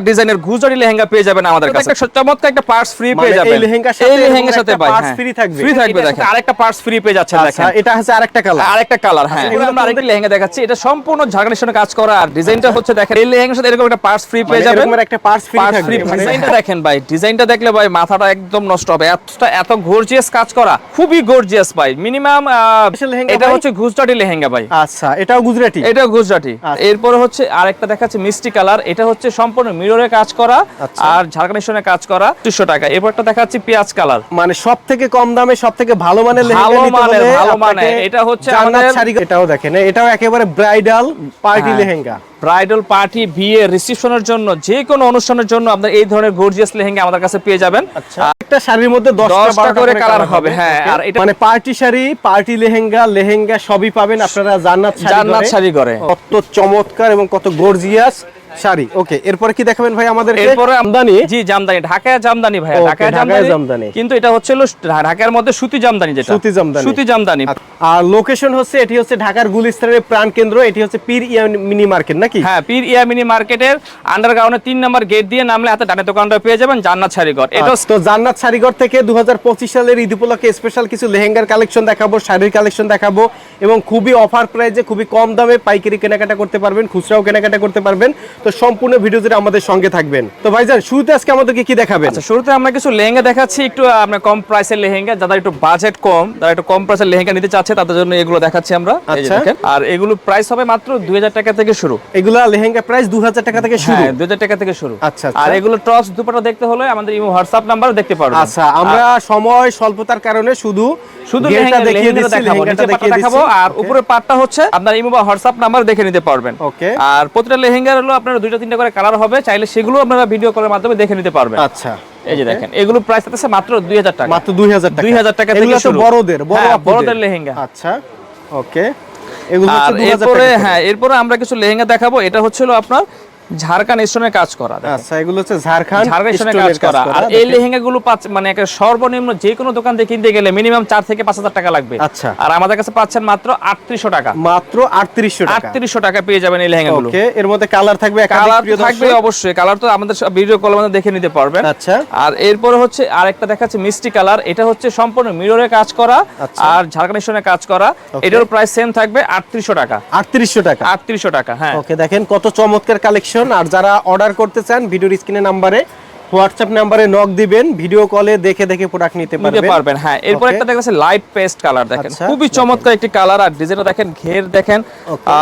ডিজাইনের গুজরি লেহেঙ্গা পেয়ে যাবেন আমাদের কাছে। একটা চমৎকার একটা পার্টস ফ্রি মানে পেয়ে যাবেন। এই লেহেঙ্গার সাথে এই লেহেঙ্গার সাথে একটা ভাই parts থাকবে। ফ্রি থাকবে দেখেন। আরেকটা পার্টস ফ্রি পেয়ে যাচ্ছে আচ্ছা দেখেন। এটা হচ্ছে আরেকটা কালার আরেকটা কালার হ্যাঁ। আচ্ছা, এগুলো আমরা আরেকটা লেহেঙ্গা দেখাচ্ছি। এটা সম্পূর্ণ ঝাড়খানির সঙ্গে কাজ করা। আর ডিজাইনটা হচ্ছে দেখেন এই লেহেঙ্গার সাথে এরকম একটা পার্টস ফ্রি পেয়ে যাবেন। এরকম একটা পার্টস ফ্রি থাকবে ফ্রি মানে- ডিজাইনটা দেখেন ভাই ডিজাইনটা দেখলে ভাই মাথাটা একদম নষ্ট হবে। এতটা এত গর্জিয়াস কাজ করা। খুবই গর্জিয়াস ভাই। মিনিমাম এটা হচ্ছে গুজরাটি লেহেঙ্গা ভাই। আচ্ছা এটাও গুজরাটি? এটাও গুজরাটি। আচ্ছা। এরপরে হচ্ছে আরেকটা দেখাচ্ছে মিষ্টি কালার এটা হচ্ছে সম্পূর্ণ মিররে কাজ করা আচ্ছা। আর ঝাড়খানির কাজ করা দুশো টাকা। এরপরটা দেখাচ্ছি পেঁয়াজ কালার। মানে সব থেকে কম দামে সব থেকে ভালো মানের ভালো মানের, ভালো মানের। এটা হচ্ছে আমাদের- এটাও দেখেন এটাও একেবারে ব্রাইডাল পার্টি হ্যাঁ। লেহেঙ্গা। ব্রাইডাল পার্টি বিয়ে রিসেপশনের জন্য যে কোনো অনুষ্ঠানের জন্য আপনার এই ধরনের গর্জিয়াস লেহেঙ্গা আমাদের কাছে পেয়ে যাবেন। আচ্ছা একটা শাড়ির মধ্যে 10টা 10টা 12টা করে কালার কালার হবে, হ্যাঁ, আর এটা- মানে পার্টি শাড়ি পার্টি লেহেঙ্গা লেহেঙ্গা সবই পাবেন আপনারা জান্নাত শাড়ি জান্নাত শাড়ি করে কত চমৎকার এবং কত গর্জিয়াস। শাড়ি ওকে। এরপরে কি দেখাবেন ভাই আমাদের এরপরে আমদানি? জি জামদানি ঢাকায় জামদানি ভাই ঢাকায় জামদানি। কিন্তু এটা হচ্ছে ঢাকার মধ্যে সুতি জামদানি যেটা। সুতি জামদানি। সুতি জামদানি। আর লোকেশন হচ্ছে এটি হচ্ছে ঢাকার গুলিস্তানের প্রাণ কেন্দ্র এটি হচ্ছে পীর ইয়া মিনি মার্কেট নাকি? হ্যাঁ পীর ইয়ামিনি মার্কেটের আন্ডারগ্রাউন্ডে তিন নম্বর গেট দিয়ে নামলে হাতে ডানে দোকানটা পেয়ে যাবেন জান্নাত শাড়িঘর। এটা আচ্ছা, তো জান্নাত শাড়িঘর থেকে দু হাজার পঁচিশ সালের ঈদ উপলক্ষে স্পেশাল কিছু লেহেঙ্গার কালেকশন দেখাবো শাড়ির কালেকশন দেখাবো এবং খুবই অফার প্রাইজে খুবই কম দামে পাইকারি কেনাকাটা করতে পারবেন খুচরাও কেনাকাটা করতে পারবেন। তো সম্পূর্ণ ভিডিও জুড়ে আমাদের সঙ্গে থাকবেন। তো ভাইজান শুরুতে আজকে আমাদেরকে কি দেখাবেন? আচ্ছা শুরুতে আমরা কিছু লেহেঙ্গা দেখাচ্ছি একটু আপনার কম প্রাইসের লেহেঙ্গা যাদের একটু বাজেট কম যারা একটু কম প্রাইসের লেহেঙ্গা নিতে চাচ্ছে তাদের জন্য এগুলো দেখাচ্ছি আমরা। আচ্ছা। দেখেন। আর এগুলো প্রাইস হবে মাত্র দুই টাকা থেকে শুরু। এগুলা লেহেঙ্গা প্রাইস দু টাকা থেকে শুরু? হ্যাঁ দুই টাকা থেকে শুরু। আচ্ছা, আচ্ছা। আর এগুলো টপস দুপাটা দেখতে হলে আমাদের ইমো হোয়াটসঅ্যাপ নাম্বার দেখতে পারবেন। আচ্ছা আমরা সময় স্বল্পতার কারণে শুধু শুধু লেহেঙ্গা দেখিয়ে দিচ্ছি দেখাবো লেহেঙ্গাটা দেখিয়ে দেখাবো আর উপরের পাটটা হচ্ছে আপনার ইমো বা হোয়াটসঅ্যাপ নাম্বার দেখে নিতে পারবেন। ওকে আর প্রতিটা লেহেঙ্গার হলো আপনার দুইটা তিনটা করে কালার হবে চাইলে সেগুলো আপনারা ভিডিও কলের মাধ্যমে দেখে নিতে পারবেন। আচ্ছা এই যে দেখেন এগুলো প্রাইস আছে মাত্র দুই হাজার টাকা। মাত্র দুই হাজার টাকা। 2000 টাকা থেকে শুরু। বড়দের বড় হ্যাঁ, বড়দের লেহেঙ্গা। আচ্ছা ওকে এগুলো হচ্ছে 2000 টাকা এরপরে হ্যাঁ এরপরে আমরা কিছু লেহেঙ্গা দেখাবো। এটা হচ্ছিল আপনার ঝাড়খান স্টোনের কাজ করা আচ্ছা এগুলো হচ্ছে ঝাড়খান স্টোনের কাজ করা। আর এই লেহেঙ্গা গুলো মানে একটা সর্বনিম্ন যে কোনো দোকান থেকে কিনতে গেলে মিনিমাম চার থেকে পাঁচ হাজার টাকা লাগবে। আচ্ছা। আর আমাদের কাছে পাচ্ছেন মাত্র আটত্রিশশো টাকা। মাত্র 3800 টাকা। পেয়ে যাবেন এই লেহেঙ্গা গুলো ওকে এর মধ্যে কালার থাকবে কালার থাকবে অবশ্যই। কালার তো আমাদের ভিডিও কলের মধ্যে দেখে নিতে পারবেন। আচ্ছা। আর এরপরে হচ্ছে আর আরেকটা দেখাচ্ছে মিষ্টি কালার। এটা হচ্ছে সম্পূর্ণ মিররে কাজ করা আচ্ছা। আর ঝাড়খান স্টোনের কাজ করা। এটার প্রাইস সেম থাকবে আটত্রিশশো টাকা। 3800 টাকা। আটত্রিশশো টাকা হ্যাঁ। ওকে দেখেন কত চমৎকার কালেকশন আর যারা অর্ডার করতে চান ভিডিওর স্ক্রিনে নাম্বারে হোয়াটসঅ্যাপ নাম্বারে নক দিবেন ভিডিও কলে দেখে দেখে প্রোডাক্ট নিতে পারবেন। পারবেন হ্যাঁ। এরপর. একটা দেখাচ্ছে লাইট পেস্ট কালার দেখেন। আচ্ছা, খুবই চমৎকার একটি কালার আর ডিজাইনটা দেখেন ঘের দেখেন।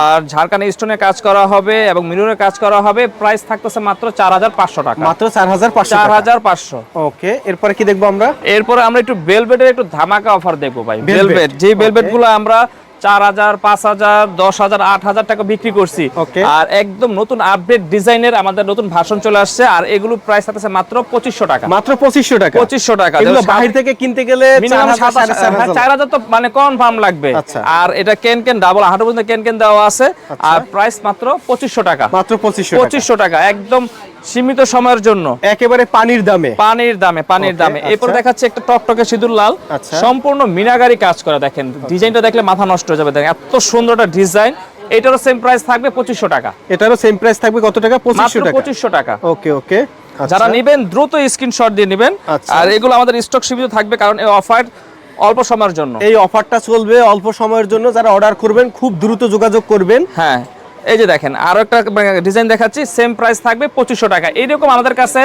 আর ঝাড়খান স্টোনে কাজ করা হবে এবং মিররে কাজ করা হবে। প্রাইস থাকতেছে মাত্র চার হাজার পাঁচশো টাকা। মাত্র 4500 চার টাকা। হাজার পাঁচশো। ওকে এরপরে কি দেখব আমরা? এরপরে আমরা একটু বেলভেটের একটু ধামাকা অফার দেখব ভাই। বেলভেট যে okay. বেলভেটগুলো আমরা চার হাজার পাঁচ হাজার দশ হাজার আট হাজার টাকা বিক্রি করছি। আর একদম নতুন আপডেট ডিজাইনের আমাদের নতুন ভাষণ চলে আসছে আর এগুলো প্রাইস মাত্র পঁচিশশো টাকা। মাত্র 2500 টাকা। পঁচিশশো টাকা। বাহির থেকে কিনতে গেলে মিনিমাম 4000 সাত হাজার চার হাজার। তো মানে কনফার্ম লাগবে। আচ্ছা। আর এটা কেন কেন ডাবল হাঁটু পর্যন্ত কেন কেন দেওয়া আছে। আর প্রাইস মাত্র পঁচিশশো টাকা। মাত্র 2500 টাকা। পঁচিশশো টাকা। একদম সীমিত সময়ের জন্য। একেবারে পানির দামে। পানির দামে পানির দামে। এরপর আচ্ছা। দেখাচ্ছে একটা টকটকে সিঁদুর লাল। আচ্ছা। সম্পূর্ণ মিনাগারি কাজ করা দেখেন। ডিজাইনটা দেখলে মাথা নষ্ট হয়ে যাবে দেখেন। এত সুন্দর একটা ডিজাইন। এটারও সেম প্রাইস থাকবে পঁচিশশো টাকা। এটারও সেম প্রাইস থাকবে কত টাকা? 2500 টাকা। পঁচিশশো টাকা। ওকে ওকে যারা নেবেন দ্রুত স্ক্রিনশট দিয়ে নেবেন। আচ্ছা। আর এগুলো আমাদের স্টক সীমিত থাকবে কারণ এই অফার অল্প সময়ের জন্য। এই অফারটা চলবে অল্প সময়ের জন্য। যারা অর্ডার করবেন খুব দ্রুত যোগাযোগ করবেন। হ্যাঁ। এই যে দেখেন আরও একটা ডিজাইন দেখাচ্ছি সেম প্রাইস থাকবে পঁচিশশো টাকা। এইরকম আমাদের কাছে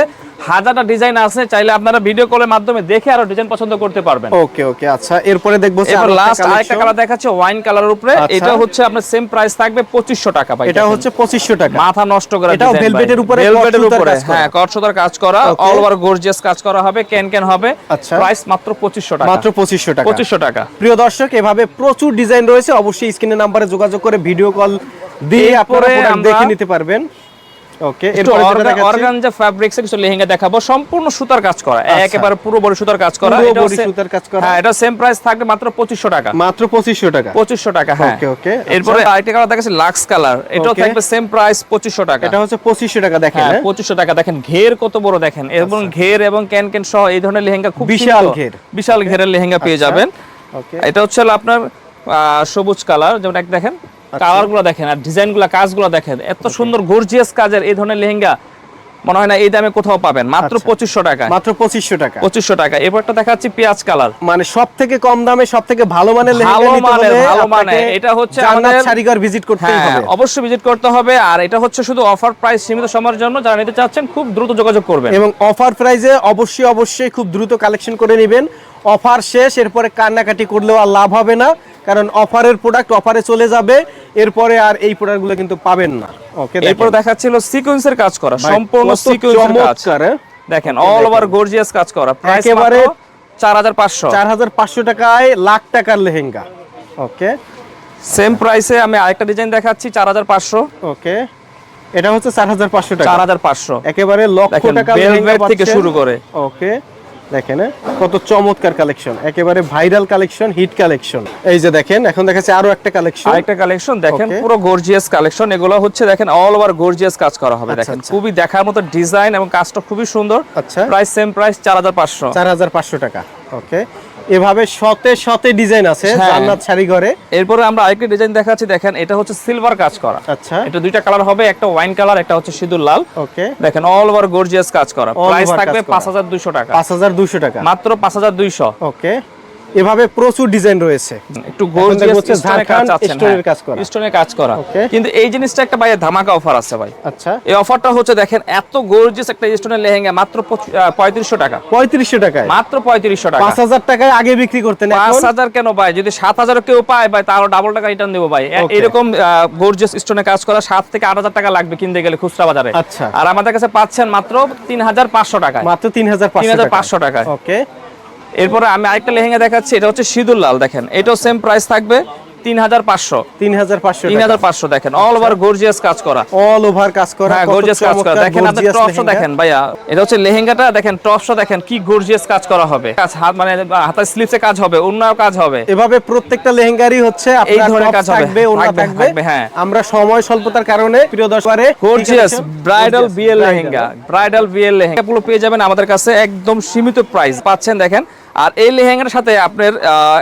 হাজারটা ডিজাইন আছে চাইলে আপনারা ভিডিও কলের মাধ্যমে দেখে আরও ডিজাইন পছন্দ করতে পারবেন। ওকে ওকে আচ্ছা এরপরে দেখব একটা লাস্ট আরেকটা কালার দেখাচ্ছে ওয়াইন কালারের উপরে। আচ্ছা। এটা হচ্ছে আপনার সেম প্রাইস থাকবে পঁচিশশো টাকা ভাই এটা হচ্ছে 2500 টাকা। মাথা নষ্ট করা velvet এর উপরে কটসুতার উপরে হ্যাঁ কটসুতার কাজ করা অল ওভার গর্জিয়াস কাজ করা হবে ক্যান ক্যান হবে। আচ্ছা। প্রাইস মাত্র পঁচিশশো টাকা। মাত্র 2500 টাকা। পঁচিশশো টাকা। প্রিয় দর্শক এভাবে প্রচুর ডিজাইন রয়েছে। অবশ্যই স্ক্রিনের নাম্বারে যোগাযোগ করে ভিডিও কল দিয়ে আপনারা এরপরে product আমরা- দেখে নিতে পারবেন। ওকে এরপরে যেটা দেখাচ্ছি অর্গানজা ফ্যাব্রিক্স কিছু লেহেঙ্গা দেখাবো। সম্পূর্ণ সুতার কাজ করা। একেবারে পুরো বড় সুতার কাজ করা। পুরো বড়ি সুতার কাজ করা। হ্যাঁ এটা সেম প্রাইস থাকবে মাত্র পঁচিশশো টাকা। মাত্র 2500 টাকা। পঁচিশশো টাকা হ্যাঁ। Okay, okay, আচ্ছা। এরপরে আরেকটা কালার দেখাচ্ছে লাক্স কালার এটাও থাকবে সেম প্রাইস পঁচিশশো টাকা। এটা হচ্ছে 2500 টাকা দেখেন হ্যাঁ হ্যাঁ? টাকা। দেখেন ঘের কত বড় দেখেন। এবং ঘের এবং ক্যান ক্যান সহ এই ধরনের লেহেঙ্গা খুব বিশাল ঘের। বিশাল ঘেরের লেহেঙ্গা পেয়ে আচ্ছা। যাবেন। ওকে এটা হচ্ছে আপনার সবুজ কালার যেমন এক দেখেন আচ্ছা। কালারগুলো দেখেন আর ডিজাইনগুলো কাজগুলো দেখেন এত সুন্দর গর্জিয়াস কাজের এই ধরনের লেহেঙ্গা মনে হয় না এই দামে কোথাও পাবেন মাত্র আচ্ছা। পঁচিশশো টাকা মাত্র পঁচিশশো টাকা। পঁচিশশো টাকা। এবারটা দেখাচ্ছি পেঁয়াজ কালার। মানে সব থেকে কম দামে সব থেকে ভালো মানের ভালো মানের, ভালো মানের। এটা হচ্ছে আমাদের- শাড়িঘর ভিজিট করতেই হ্যাঁ হবে। অবশ্যই ভিজিট করতে হবে। আর এটা হচ্ছে শুধু অফার প্রাইস সীমিত সময়ের জন্য। যারা নিতে চাচ্ছেন খুব দ্রুত যোগাযোগ করবেন। এবং অফার প্রাইজে অবশ্যই অবশ্যই খুব দ্রুত কালেকশন করে নেবেন। অফার শেষ এরপরে কান্নাকাটি করলেও আর লাভ হবে না। কারণ অফারের প্রোডাক্ট অফারে চলে যাবে এরপরে আর এই প্রোডাক্টগুলো কিন্তু পাবেন না। ওকে এরপর দেখাচ্ছিল সিকোয়েন্সের কাজ করা সম্পূর্ণ সিকোয়েন্সের কাজ। দেখেন অল ওভার গর্জিয়াস কাজ করা প্রাইস একেবারে চার হাজার পাঁচশো। চার হাজার পাঁচশো টাকায় লাখ টাকার লেহেঙ্গা। ওকে সেম প্রাইসে আমি আরেকটা ডিজাইন দেখাচ্ছি চার হাজার পাঁচশো। ওকে এটা হচ্ছে চার হাজার পাঁচশো টাকা। চার হাজার পাঁচশো। একেবারে লক্ষ টাকা থেকে শুরু করে। ওকে দেখেন হ্যাঁ, কত চমৎকার কালেকশন একেবারে ভাইরাল কালেকশন হিট কালেকশন এই যে দেখেন এখন দেখাচ্ছে আরও একটা কালেকশন আরেকটা কালেকশন দেখেন পুরো গর্জিয়াস কালেকশন এগুলো হচ্ছে দেখেন অল ওভার গর্জিয়াস কাজ করা হবে আচ্ছা, দেখেন আচ্ছা। খুবই দেখার মতো ডিজাইন এবং কাজটা খুবই সুন্দর। আচ্ছা। প্রাইস সেম প্রাইস চার হাজার পাঁচশো। চার হাজার পাঁচশো টাকা। ওকে এভাবে শতে শতে ডিজাইন আছে হ্যাঁ। জান্নাত শাড়ি ঘরে। এরপরে আমরা আরেকটা ডিজাইন দেখাচ্ছি দেখেন এটা হচ্ছে সিলভার কাজ করা। আচ্ছা। এটা দুইটা কালার হবে একটা ওয়াইন কালার একটা হচ্ছে সিঁদুর লাল। ওকে। দেখেন অল ওভার গর্জিয়াস কাজ করা। প্রাইস থাকবে কাজ করা। পাঁচ হাজার দুইশো টাকা। পাঁচ হাজার দুশো টাকা। মাত্র পাঁচ হাজার দুইশো। ওকে। এভাবে প্রচুর ডিজাইন রয়েছে। একটু গর্জিয়াস স্টোনের কাজ স্টোনের কাজ করা। স্টোনের কাজ করা। কিন্তু এই জিনিসটা একটা ভাই ধামাকা অফার আছে ভাই। আচ্ছা। এই অফারটা হচ্ছে দেখেন এত গর্জিয়াস একটা স্টোনের লেহেঙ্গা মাত্র পঁয়ত্রিশশো টাকা। পঁয়ত্রিশশো টাকায়। মাত্র পঁয়ত্রিশশো টাকা। পাঁচ হাজার টাকায় আগে বিক্রি করতেন পাঁচ এখন হাজার কেন ভাই? যদি সাত হাজার কেউ পায় ভাই তারও ডাবল টাকা রিটার্ন দেবো ভাই। এরকম গর্জিয়াস স্টোনে কাজ করা সাত থেকে আট হাজার টাকা লাগবে কিনতে গেলে খুচরা বাজারে। আচ্ছা। আর আমাদের কাছে পাচ্ছেন মাত্র তিন হাজার পাঁচশো টাকায়। মাত্র তিন হাজার তিন হাজার পাঁচশো টাকায়। ওকে এরপরে আমি আরেকটা লেহেঙ্গা দেখাচ্ছি এটা হচ্ছে সিঁদুর লাল দেখেন। এটাও সেম প্রাইস থাকবে তিন হাজার পাঁচশো। তিন হাজার পাঁচশো তিন হাজার পাঁচশো দেখেন অল ওভার গর্জিয়াস কাজ করা। অল ওভার কাজ করা হ্যাঁ গর্জিয়াস কাজ করা। দেখেন আপনি gorgeous দেখেন ভাইয়া। এটা হচ্ছে লেহেঙ্গাটা দেখেন টপসও দেখেন কি গর্জিয়াস কাজ করা হবে। কাজ হাত মানে হাতার স্লিপসে কাজ হবে অন্যান্য কাজ হবে। এভাবে প্রত্যেকটা লেহেঙ্গারই হচ্ছে ধরনের কাজ থাকবে থাকবে, হ্যাঁ। আমরা সময় স্বল্পতার কারণে প্রিয় দর্শকরে গর্জিয়াস ব্রাইডাল বিয়ের লেহেঙ্গা ব্রাইডাল বিয়ের লেহেঙ্গা। পুরো পেয়ে যাবেন আমাদের কাছে একদম সীমিত প্রাইস পাচ্ছেন দেখেন আর এই লেহেঙ্গার সাথে আপনার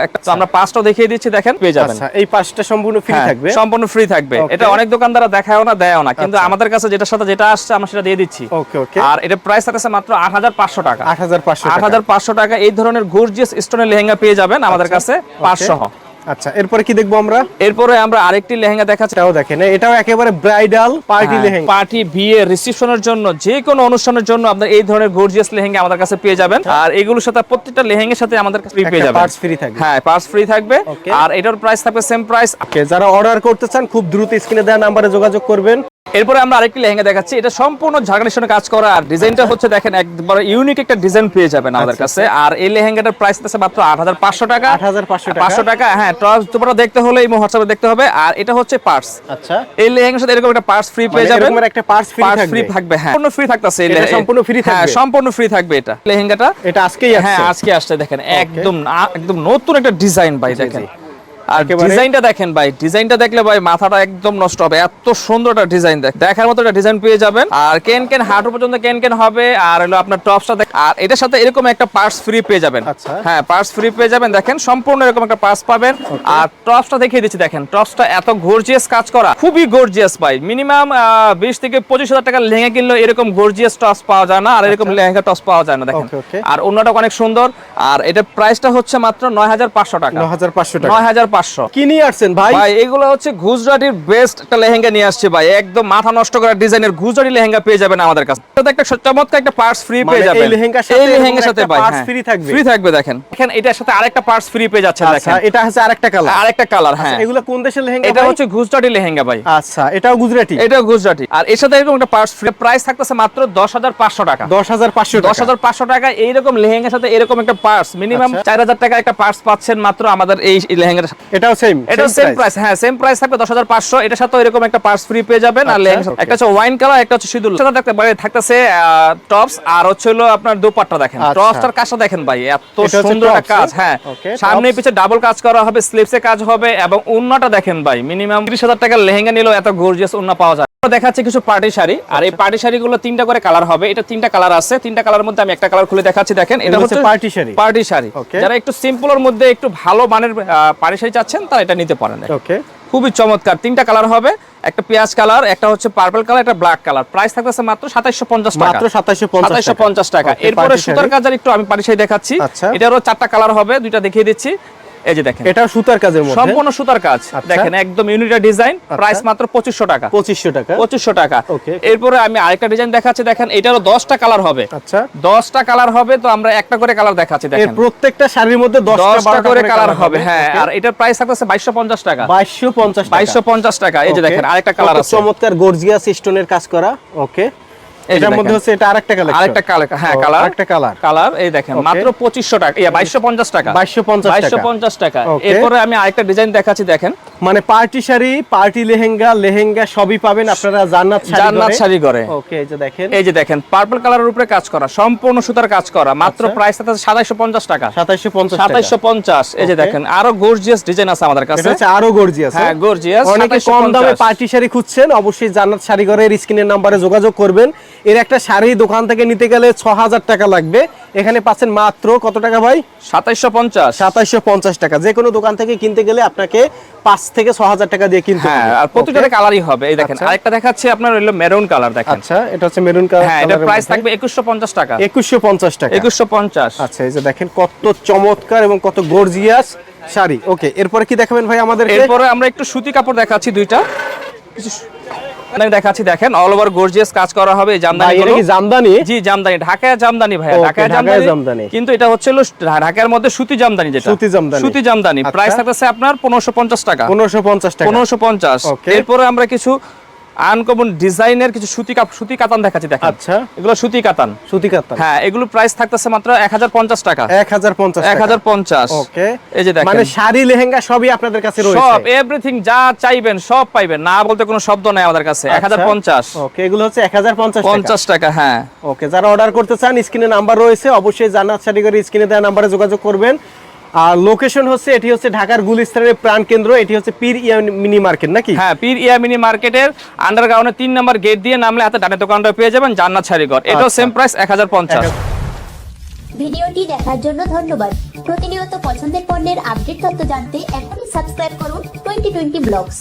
একটা আমরা পাঁচটা দেখিয়ে দিচ্ছি দেখেন পেয়ে যাবেন। আচ্ছা এই পাঁচটা সম্পূর্ণ ফ্রি হ্যাঁ, থাকবে? সম্পূর্ণ ফ্রি থাকবে। এটা অনেক দোকানদার দেখায়ও না দেয়ও না কিন্তু আচ্ছা। আমাদের কাছে যেটা সাথে যেটা আসছে আমরা সেটা দিয়ে দিচ্ছি। ওকে ওকে আর এটা প্রাইস আছে মাত্র 8500 টাকা 8500 টাকা। আট হাজার পাঁচশো আট হাজার পাঁচশো টাকা এই ধরনের গর্জিয়াস স্টোনের লেহেঙ্গা পেয়ে যাবেন আমাদের কাছে পাঁচশো। আচ্ছা এরপরে কি দেখব আমরা? এরপরে আমরা আরেকটি লেহেঙ্গা দেখাচ্ছি। এটাও দেখেন এটাও একেবারে ব্রাইডাল পার্টি লেহেঙ্গা। পার্টি বিয়ে রিসেপশনের জন্য যে কোনো অনুষ্ঠানের জন্য আপনার এই ধরনের গর্জিয়াস লেহেঙ্গা আমাদের কাছে পেয়ে যাবেন। আর এগুলোর সাথে প্রত্যেকটা লেহেঙ্গার সাথে আমাদের কাছে পেয়ে যাবেন। পার্টস ফ্রি থাকবে। হ্যাঁ পার্টস ফ্রি থাকবে। আর এটার প্রাইস থাকবে সেম প্রাইস যারা অর্ডার করতে চান খুব দ্রুত স্ক্রিনে দেওয়া নাম্বারে যোগাযোগ করবেন। এরপরে আমরা আরেকটি লেহেঙ্গা দেখাচ্ছি। এটা সম্পূর্ণ ঝাড়খানির কাজ করা। আর ডিজাইনটা হচ্ছে দেখেন একবার ইউনিক একটা ডিজাইন পেয়ে যাবেন আমাদের আচ্ছা, কাছে। আর এই লেহেঙ্গাটার প্রাইস আছে মাত্র আট হাজার পাঁচশো টাকা। 8,500 টাকা। পাঁচশো টাকা হ্যাঁ টস তোমরা দেখতে হলে এই হোয়াটসঅ্যাপে দেখতে হবে। আর এটা হচ্ছে পার্টস আচ্ছা। এই লেহেঙ্গার সাথে এরকম একটা পার্টস ফ্রি পেয়ে মানে যাবেন। একটা parts free Parts থাকবে? থাকবে হ্যাঁ। সম্পূর্ণ ফ্রি থাকতেছে এই এটা সম্পূর্ণ free হ্যাঁ সম্পূর্ণ ফ্রি থাকবে এটা। লেহেঙ্গাটা এটা আজকেই হ্যাঁ আজকে আসছে দেখেন একদম একদম নতুন একটা ডিজাইন ভাই দেখেন। আর ডিজাইনটা দেখেন ভাই ডিজাইনটা দেখলে ভাই মাথাটা একদম নষ্ট হবে এত সুন্দর একটা ডিজাইন দেখ দেখার মতো একটা ডিজাইন পেয়ে যাবেন। আর কেন কেন হাঁটু পর্যন্ত কেন কেন হবে আর হলো আপনার টপসটা দেখ আর এটার সাথে এরকম একটা পার্টস ফ্রি পেয়ে যাবেন। আচ্ছা। হ্যাঁ পার্টস ফ্রি পেয়ে যাবেন দেখেন সম্পূর্ণ এরকম একটা পার্টস পাবেন। আর টপসটা দেখিয়ে দিচ্ছি দেখেন টপসটা এত গর্জিয়াস কাজ করা খুবই গর্জিয়াস ভাই। মিনিমাম বিশ থেকে পঁচিশ হাজার টাকা লেহেঙ্গা কিনলেও এরকম গর্জিয়াস টপস পাওয়া যায় না আর এরকম লেহেঙ্গা টপস পাওয়া যায় না দেখেন. আর অন্যটা অনেক সুন্দর আর এটার প্রাইসটা হচ্ছে মাত্র নয় হাজার পাঁচশো টাকা। নয় হাজার পাঁচশো টাকা। নয় হাজার পাঁচশো। কি নিয়ে আসছেন ভাই? ভাই এগুলো হচ্ছে গুজরাটির বেস্ট একটা লেহেঙ্গা নিয়ে আসছে ভাই। একদম মাথা নষ্ট করা ডিজাইনের গুজরাটি লেহেঙ্গা পেয়ে যাবেন আমাদের কাছে। একটা চমৎকার একটা পার্টস ফ্রি মানে পেয়ে এই লেহেঙ্গার সাথে এই লেহেঙ্গার সাথে ভাই parts free থাকবে? ফ্রি থাকবে দেখেন। দেখেন এটার সাথে আরেকটা পার্টস ফ্রি পেয়ে যাচ্ছে আচ্ছা দেখেন। এটা হচ্ছে আরেকটা কালার আরেকটা কালার হ্যাঁ। এগুলো কোন দেশের লেহেঙ্গা এটা হচ্ছে গুজরাটি লেহেঙ্গা ভাই। আচ্ছা এটাও গুজরাটি? এটা গুজরাটি। আর এর সাথে এরকম একটা পার্টস ফ্রি প্রাইস থাকতেছে মাত্র দশ হাজার পাঁচশো টাকা। দশ হাজার পাঁচশো দশ হাজার পাঁচশো টাকা এইরকম লেহেঙ্গার সাথে এরকম একটা পার্স মিনিমাম আচ্ছা। চার হাজার টাকা একটা পার্স পাচ্ছেন মাত্র আমাদের এই লেহেঙ্গার। এটাও সেম এটা সেম প্রাইস হ্যাঁ সেম প্রাইস থাকবে দশ হাজার পাঁচশো। এটার সাথে এরকম একটা পার্স ফ্রি পেয়ে যাবেন। আর আচ্ছা, একটা হচ্ছে ওয়াইন কালার একটা হচ্ছে সিদুল সাথে দেখতে পারে থাকতেছে টপস আর হচ্ছে হলো আপনার দোপাট্টা দেখেন। আচ্ছা। টপসটার কাজটা দেখেন ভাই এত সুন্দর একটা কাজ হ্যাঁ? সামনে পিছে ডাবল কাজ করা হবে স্লিপসে কাজ হবে এবং উন্নাটা দেখেন ভাই মিনিমাম তিরিশ হাজার টাকার লেহেঙ্গা নিলেও এত গর্জিয়াস উন্না পাওয়া যায়। দেখাচ্ছে কিছু পার্টি শাড়ি আর এই পার্টি শাড়িগুলো তিনটা করে কালার হবে। এটা তিনটা কালার আছে তিনটা কালার মধ্যে আমি একটা কালার খুলে দেখাচ্ছি দেখেন। এটা হচ্ছে party শাড়ি? পার্টি শাড়ি। যারা একটু সিম্পলের মধ্যে একটু ভালো মানের পার্টি শাড়ি চাচ্ছেন তারা এটা নিতে পারেন। ওকে খুবই চমৎকার। তিনটা কালার হবে একটা পেঁয়াজ কালার একটা হচ্ছে পার্পল কালার একটা ব্ল্যাক কালার। প্রাইস থাকতেছে মাত্র সাতাইশশো পঞ্চাশ টাকা। মাত্র সাতাশশো পঞ্চাশ সাতাইশশো পঞ্চাশ টাকা। এরপরে সুতার কাজার একটু আমি পারিশাই দেখাচ্ছি। আচ্ছা। এটারও চারটা কালার হবে দুইটা দেখিয়ে দিচ্ছি। এই যে দেখেন। এটা সুতার কাজের মধ্যে? সম্পূর্ণ সুতার কাজ। আচ্ছা। দেখেন একদম ইউনিটা ডিজাইন প্রাইস মাত্র পঁচিশশো টাকা। পঁচিশশো টাকা। পঁচিশশো টাকা। Okay. এরপরে আমি আরেকটা ডিজাইন দেখাচ্ছি দেখেন এটারও দশটা কালার হবে। আচ্ছা। দশটা কালার হবে তো আমরা একটা করে কালার দেখাচ্ছি এর দেখেন। প্রত্যেকটা শাড়ির মধ্যে দশটা দশটা করে কালার হবে হ্যাঁ আর এটার প্রাইস থাকতেছে বাইশশো পঞ্চাশ টাকা। বাইশশো পঞ্চাশ বাইশশো পঞ্চাশ টাকা এই যে. দেখেন আরেকটা কালার আছে। চমৎকার গর্জিয়াস স্টোনের কাজ করা। ওকে। এটার মধ্যে হচ্ছে এটা আরেকটা কালার আরেকটা কালার হ্যাঁ কালার আরেকটা কালার কালার এই দেখেন মাত্র পঁচিশশো টাকা ইয়া টাকা। 2250 টাকা। বাইশশো পঞ্চাশ টাকা। এরপরে আমি আরেকটা ডিজাইন দেখাচ্ছি দেখেন। মানে পার্টি শাড়ি পার্টি লেহেঙ্গা লেহেঙ্গা সবই পাবেন আপনারা জান্নাত শাড়ি জান্নাত শাড়ি করে ওকে এই যে দেখেন। এই যে দেখেন পার্পল কালারের উপরে কাজ করা সম্পূর্ণ সুতার কাজ করা মাত্র আচ্ছা। প্রাইস থাকতেছে সাতাইশো পঞ্চাশ টাকা। সাতাইশশো পঞ্চাশ সাতাইশো পঞ্চাশ এই যে দেখেন আরও গর্জিয়াস ডিজাইন আছে আমাদের এটা কাছে হচ্ছে আরও গর্জিয়াস হ্যাঁ গর্জিয়াস অনেকে কম দামে পার্টি শাড়ি খুঁজছেন অবশ্যই জান্নাত শাড়ি ঘরের স্ক্রিনের নাম্বারে যোগাযোগ করবেন। এর একটা শাড়ি দোকান থেকে নিতে গেলে ছ হাজার টাকা লাগবে। এখানে পাচ্ছেন মাত্র কত টাকা ভাই? সাতাইশো পঞ্চাশ। সাতাইশশো পঞ্চাশ টাকা। যে কোনো দোকান থেকে কিনতে গেলে আপনাকে পাঁচ থেকে ছ হাজার টাকা দিয়ে কিনতে হ্যাঁ আর প্রতিটা কালারই হবে। এই দেখেন আচ্ছা। আরেকটা দেখাচ্ছে আপনার হলো মেরুন কালার দেখেন। আচ্ছা এটা হচ্ছে মেরুন কালার হ্যাঁ এটা প্রাইস থাকবে একুশশো পঞ্চাশ টাকা। একুশশো পঞ্চাশ টাকা। একুশশো পঞ্চাশ। আচ্ছা এই যে দেখেন কত চমৎকার এবং কত গর্জিয়াস শাড়ি। ওকে এরপরে কি দেখাবেন ভাই আমাদের এরপরে আমরা একটু সুতি কাপড় দেখাচ্ছি দুইটা। কিছু আমি দেখাচ্ছি দেখেন অল ওভার গর্জিয়াস কাজ করা হবে জামদানি এটা কি জামদানি জি জামদানি ঢাকায় জামদানি ভাই ঢাকায় জামদানি। কিন্তু এটা হচ্ছে ঢাকার মধ্যে সুতি জামদানি যেটা সুতি জামদানি। সুতি জামদানি আচ্ছা। প্রাইস থাকতেছে আপনার পনেরোশো পঞ্চাশ টাকা পনেরোশো পঞ্চাশ টাকা পনেরোশো পঞ্চাশ Okay. এরপরে আমরা কিছু আনকমন ডিজাইনের কিছু সুতি সুতি কাতান দেখাচ্ছি দেখেন। আচ্ছা। এগুলো সুতি কাতান। সুতি কাতান। হ্যাঁ এগুলো প্রাইস থাকতেছে মাত্র এক হাজার পঞ্চাশ টাকা। এক হাজার পঞ্চাশ এক হাজার পঞ্চাশ। ওকে। এই যে দেখেন। মানে শাড়ি লেহেঙ্গা সবই আপনাদের কাছে রয়েছে। সব এভরিথিং যা চাইবেন সব পাইবেন। না বলতে কোনো শব্দ নাই আমাদের কাছে। এক হাজার পঞ্চাশ। ওকে এগুলো হচ্ছে এক হাজার পঞ্চাশ পঞ্চাশ টাকা হ্যাঁ। ওকে যারা অর্ডার করতে চান স্ক্রিনে নাম্বার রয়েছে। অবশ্যই জান্নাত শাড়িঘরের স্ক্রিনে দেওয়া নাম্বারে যোগাযোগ করবেন। আর লোকেশন হচ্ছে এটি হচ্ছে ঢাকার গুলিস্তানের প্রাণ কেন্দ্র এটি হচ্ছে পীর ইয়া মিনি মার্কেট নাকি? হ্যাঁ পীর ইয়ামিনি মার্কেটের আন্ডারগ্রাউন্ডে তিন নম্বর গেট দিয়ে নামলে হাতে ডানে দোকানটা পেয়ে যাবেন জান্নাত ছাড়িগর এটাও আচ্ছা। সেম প্রাইস এক হাজার পঞ্চাশ। ভিডিওটি দেখার জন্য ধন্যবাদ। প্রতিনিয়ত পছন্দের পণ্যের আপডেট তথ্য জানতে এখনই সাবস্ক্রাইব করুন টোয়েন্টি টোয়েন্টি ব্লগস।